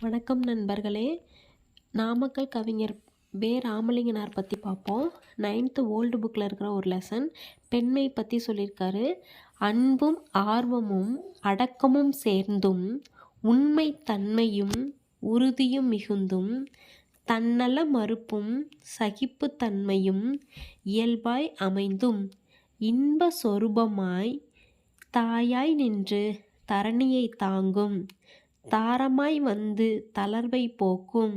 வணக்கம் நண்பர்களே. நாமக்கல் கவிஞர் வே. ராமலிங்கனார் பற்றி பார்ப்போம் நைன்த்து ஓல்டு புக்கில் இருக்கிற ஒரு லெசன் பெண்மை பற்றி சொல்லியிருக்காரு. அன்பும் ஆர்வமும் அடக்கமும் சேர்ந்தும் உண்மை தன்மையும் உறுதியும் மிகுந்தும் தன்னல மறுப்பும் சகிப்புத்தன்மையும் இயல்பாய் அமைந்தும் இன்ப சொரூபமாய் தாயாய் நின்று தரணியை தாங்கும் தாரமாய் வந்து தளர்வை போக்கும்.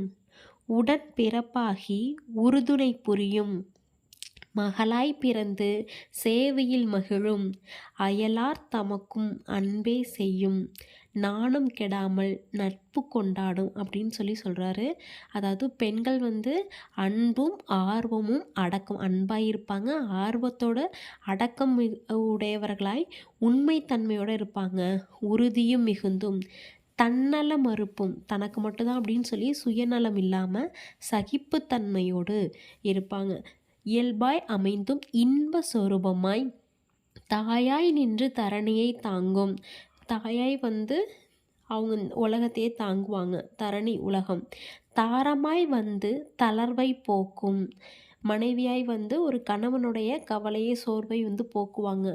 உடன்பிறப்பாகி உறுதுணை புரியும். மகளாய் பிறந்து சேவையில் மகிழும். அயலார் தமக்கும் அன்பே செய்யும். நாணம் கெடாமல் நட்பு கொண்டாடும் அப்படின்னு சொல்லி சொல்கிறாரு அதாவது பெண்கள் வந்து அன்பும் ஆர்வமும் அடக்கம் அன்பாக இருப்பாங்க. ஆர்வத்தோட அடக்கம் உடையவர்களாய் உண்மைத்தன்மையோடு இருப்பாங்க. உறுதியும் மிகுந்தும். தன்னல மறுப்பும் தனக்கு மட்டும்தான் அப்படின்னு சொல்லி சுயநலம் இல்லாமல் சகிப்புத்தன்மையோடு இருப்பாங்க. இயல்பாய் அமைந்தும் இன்ப சொரூபமாய் தாயாய் நின்று தரணியை தாங்கும். தாயாய் வந்து அவங்க உலகத்தையே தாங்குவாங்க தரணி உலகம். தாரமாய் வந்து தளர்வை போக்கும். மனைவியாய் வந்து ஒரு கணவனுடைய கவலையை சோர்வை வந்து போக்குவாங்க.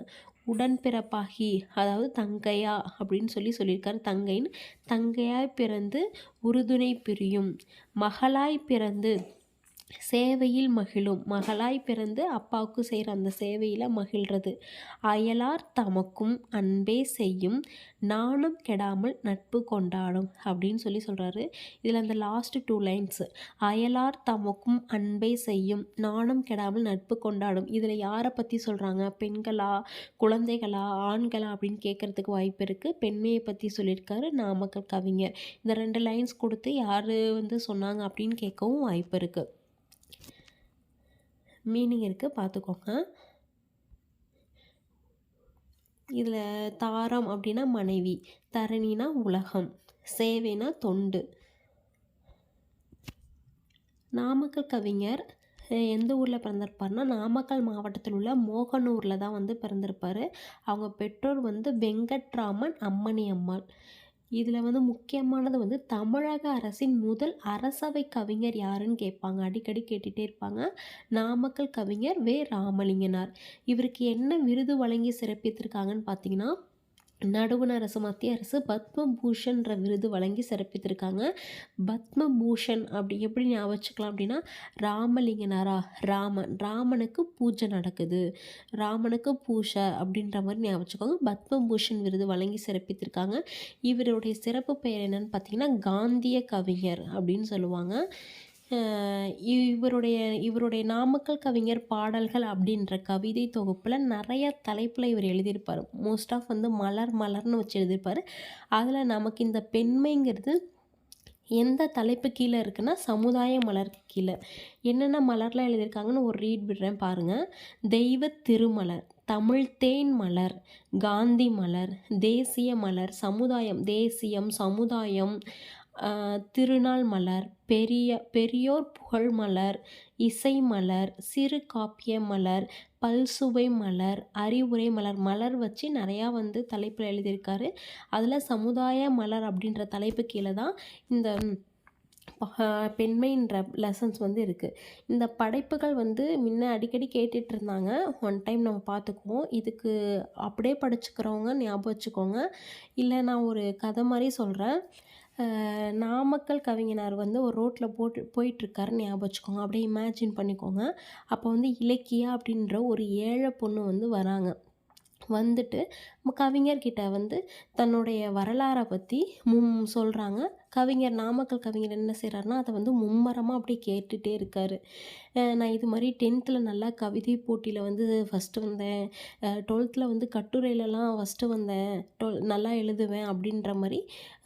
உடன்பிறப்பாகி அதாவது தங்கையா அப்படின்னு சொல்லி சொல்லியிருக்காரு. தங்கைன்னு தங்கையாய் பிறந்து உறுதுணை பிரியும். மகளாய் பிறந்து சேவையில் மகிழும். மகளாய் பிறந்து அப்பாவுக்கு செய்கிற அந்த சேவையில் மகிழ்றது. அயலார் தமக்கும் அன்பே செய்யும். நாணம் கெடாமல் நட்பு கொண்டாடும் அப்படின்னு சொல்லி சொல்கிறாரு இதில் அந்த லாஸ்ட் டூ லைன்ஸ் அயலார் தமக்கும் அன்பே செய்யும். நாணம் கெடாமல் நட்பு கொண்டாடும். இதில் யாரை பற்றி சொல்கிறாங்க பெண்களா? குழந்தைகளா? ஆண்களா? அப்படின்னு கேட்குறதுக்கு வாய்ப்பு இருக்குது பெண்மையை பற்றி சொல்லியிருக்காரு நாமக்கல் கவிஞர். இந்த ரெண்டு லைன்ஸ் கொடுத்து யார் வந்து சொன்னாங்க அப்படின்னு கேட்கவும் வாய்ப்பு இருக்குது மீனிங் இருக்குது பார்த்துக்கோங்க இதில் தாரம் அப்படின்னா மனைவி தரணினா உலகம் சேவைனா தொண்டு. நாமக்கல் கவிஞர் எந்த ஊரில் பிறந்திருப்பார்னா நாமக்கல் மாவட்டத்தில் உள்ள மோகனூரில் தான் வந்து பிறந்திருப்பார். அவங்க பெற்றோர் வந்து வெங்கட்ராமன் அம்மணி அம்மாள். இதில் வந்து முக்கியமானது வந்து தமிழக அரசின் முதல் அரசவை கவிஞர் யாருன்னு கேட்பாங்க. அடிக்கடி கேட்டுகிட்டே இருப்பாங்க. நாமக்கல் கவிஞர் வே. ராமலிங்கனார். இவருக்கு என்ன விருது வழங்கி சிறப்பித்திருக்காங்கன்னு பார்த்தீங்கன்னா நடுவண அரசு மத்திய அரசு பத்மபூஷன்ற விருது வழங்கி சிறப்பித்திருக்காங்க. பத்மபூஷன் அப்படி எப்படி ஞாபகம் வச்சுக்கலாம் அப்படின்னா ராமலிங்கனாரா ராமன் ராமனுக்கு பூஜை நடக்குது. ராமனுக்கு பூஜை அப்படின்ற மாதிரி ஞாபகம் வச்சுக்கோங்க. பத்மபூஷன் விருது வழங்கி சிறப்பித்திருக்காங்க. இவருடைய சிறப்பு பெயர் என்னன்னு பார்த்தீங்கன்னா காந்திய கவிஞர் அப்படின்னு சொல்லுவாங்க. இவருடைய இவருடைய நாமக்கல் கவிஞர் பாடல்கள் அப்படின்ற கவிதை தொகுப்பில் நிறைய தலைப்பில் இவர் எழுதியிருப்பார். மோஸ்ட் ஆஃப் வந்து மலர் மலர்னு வச்சு எழுதியிருப்பார். அதில் நமக்கு இந்த பெண்மைங்கிறது எந்த தலைப்பு கீழே இருக்குன்னா சமுதாய மலர் கீழே. என்னென்ன மலர்லாம் எழுதியிருக்காங்கன்னு ஒரு ரீட் விடுறேன் பாருங்கள் தெய்வ திருமலர் தமிழ் தேன் மலர் காந்தி மலர் தேசிய மலர் சமுதாயம் தேசியம் சமுதாயம் திருநாள் மலர் பெரிய பெரியோர் புகழ் மலர் இசை மலர் சிறு காப்பிய மலர் பல்சுவை மலர் அறிவுரை மலர் மலர் வச்சு நிறையா வந்து தலைப்பில் எழுதியிருக்காரு. அதில் சமுதாய மலர் அப்படின்ற தலைப்பு கீழே தான் இந்த பெண்மைன்ற லெசன்ஸ் வந்து இருக்குது இந்த படைப்புகள் வந்து முன்ன அடிக்கடி கேட்டுட்டு இருந்தாங்க. ஒன் டைம் நம்ம பார்த்துக்குவோம். இதுக்கு அப்படியே படிச்சுக்கிறவங்க ஞாபகம் வச்சுக்கோங்க. இல்லை நான் ஒரு கதை மாதிரி சொல்கிறேன் நாமக்கல் கவிஞனார் வந்து ஒரு ரோட்டில் போட்டு போயிட்டுருக்காரு ஞாபகம் வச்சுக்கோங்க. அப்படியே இமேஜின் பண்ணிக்கோங்க. அப்போ வந்து இலக்கியா அப்படின்ற ஒரு ஏழை பொண்ணு வந்து வராங்க. வந்துட்டு கவிஞர்கிட்ட வந்து தன்னுடைய வரலாறை பற்றி மும் சொல்கிறாங்க கவிஞர் நாமக்கல் கவிஞர் என்ன செய்கிறாருன்னா அதை வந்து மும்மரமாக அப்படியே கேட்டுகிட்டே இருக்கார். நான் இது மாதிரி டென்த்தில் நல்லா கவிதை போட்டியில் வந்து ஃபஸ்ட்டு வந்தேன். டுவெல்த்தில் வந்து கட்டுரையிலலாம் ஃபஸ்ட்டு வந்தேன். டுவெல் நல்லா எழுதுவேன் அப்படின்ற மாதிரி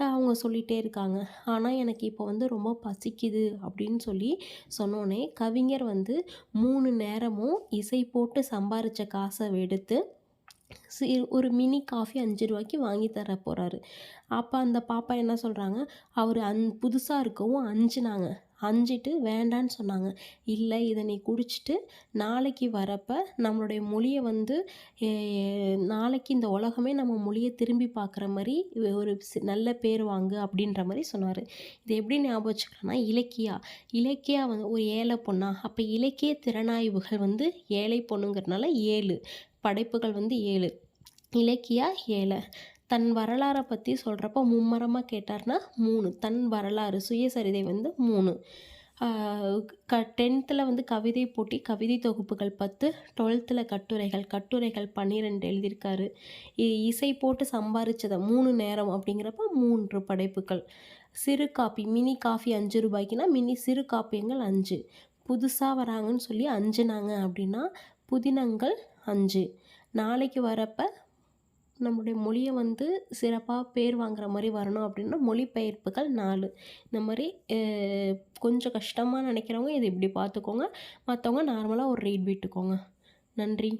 அவங்க சொல்லிகிட்டே இருக்காங்க. ஆனால் எனக்கு இப்போ வந்து ரொம்ப பசிக்குது அப்படின்னு சொல்லி சொன்னோன்னே கவிஞர் வந்து மூணு நேரமும் இசை போட்டு சம்பாரித்த காசை எடுத்து ஒரு மினி காஃபி அஞ்சு ரூபாய்க்கு வாங்கி தர போகிறாரு அப்போ அந்த பாப்பா என்ன சொல்கிறாங்க அவர் அந் புதுசாக இருக்கவும் அஞ்சுனாங்க. அஞ்சிட்டு வேண்டான்னு சொன்னாங்க. இல்லை இதை நீ குடிச்சிட்டு நாளைக்கு வரப்போ நம்மளுடைய மொழியை வந்து நாளைக்கு இந்த உலகமே நம்ம மொழியை திரும்பி பார்க்குற மாதிரி ஒரு நல்ல பேர் வாங்கு அப்படின்ற மாதிரி சொன்னார். இது எப்படி ஞாபகம் வச்சுக்கலாம்னா இலக்கியா. இலக்கியா வந்து ஒரு ஏழை பொண்ணா. அப்போ இலக்கிய திறனாய்வுகள் வந்து ஏழை பொண்ணுங்கிறதுனால ஏழு. படைப்புகள் வந்து ஏழு. இலக்கியா ஏழை. தன் வரலாறை பற்றி சொல்கிறப்ப மும்மரமாக கேட்டார்னா மூணு. தன் வரலாறு சுயசரிதை வந்து மூணு. க டென்த்தில் வந்து கவிதை போட்டி கவிதை தொகுப்புகள் பத்து. டுவெல்த்தில் கட்டுரைகள் கட்டுரைகள் பன்னிரெண்டு எழுதியிருக்காரு. இ- இசை போட்டு சம்பாரிச்சதை மூணு நேரம் அப்படிங்கிறப்ப மூன்று படைப்புகள். சிறு காப்பி மினி காஃபி அஞ்சு ரூபாய்க்குனா மினி சிறு காப்பியங்கள் அஞ்சு. புதுசாக வராங்கன்னு சொல்லி அஞ்சுனாங்க அப்படின்னா புதினங்கள் அஞ்சு. நாளைக்கு வரப்ப நம்மளுடைய மொழியை வந்து சிறப்பாக பேர் வாங்குற மாதிரி வரணும் அப்படின்னா மொழிபெயர்ப்புகள் நாலு. இந்த மாதிரி கொஞ்சம் கஷ்டமாக நினைக்கிறவங்க இதை இப்படி பார்த்துக்கோங்க. மற்றவங்க நார்மலாக ஒரு ரீட் விட்டுக்கோங்க. நன்றி.